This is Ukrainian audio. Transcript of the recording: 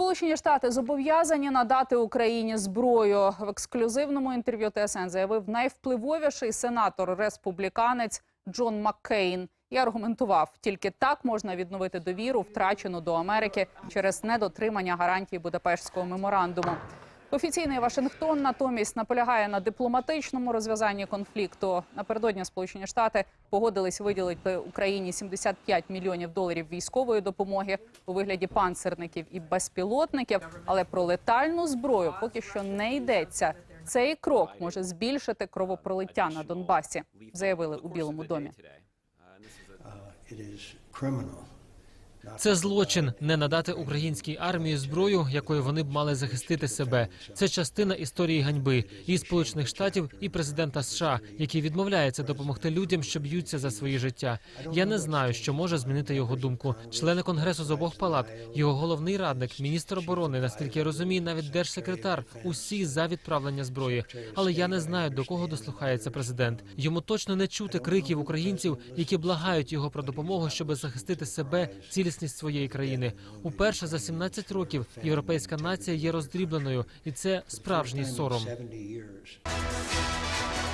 Сполучені Штати зобов'язані надати Україні зброю. В ексклюзивному інтерв'ю ТСН заявив найвпливовіший сенатор республіканець Джон Маккейн і аргументував, тільки так можна відновити довіру, втрачену до Америки через недотримання гарантій Будапештського меморандуму. Офіційний Вашингтон натомість наполягає на дипломатичному розв'язанні конфлікту. Напередодні Сполучені Штати погодились виділити Україні 75 мільйонів доларів військової допомоги у вигляді панцерників і безпілотників. Але про летальну зброю поки що не йдеться. Цей крок може збільшити кровопролиття на Донбасі, заявили у Білому домі. Це злочин не надати українській армії зброю, якою вони б мали захистити себе. Це частина історії ганьби і сполучених штатів, і президента США, який відмовляється допомогти людям, що б'ються за свої життя. Я не знаю, що може змінити його думку. Члени конгресу з обох палат, його головний радник, міністр оборони, наскільки я розумію, навіть держсекретар. Усі за відправлення зброї. Але я не знаю, до кого дослухається президент. Йому точно не чути криків українців, які благають його про допомогу, щоб захистити себе, цілісність своєї країни. Уперше за 17 років європейська нація є роздрібленою, і це справжній сором. 70 years.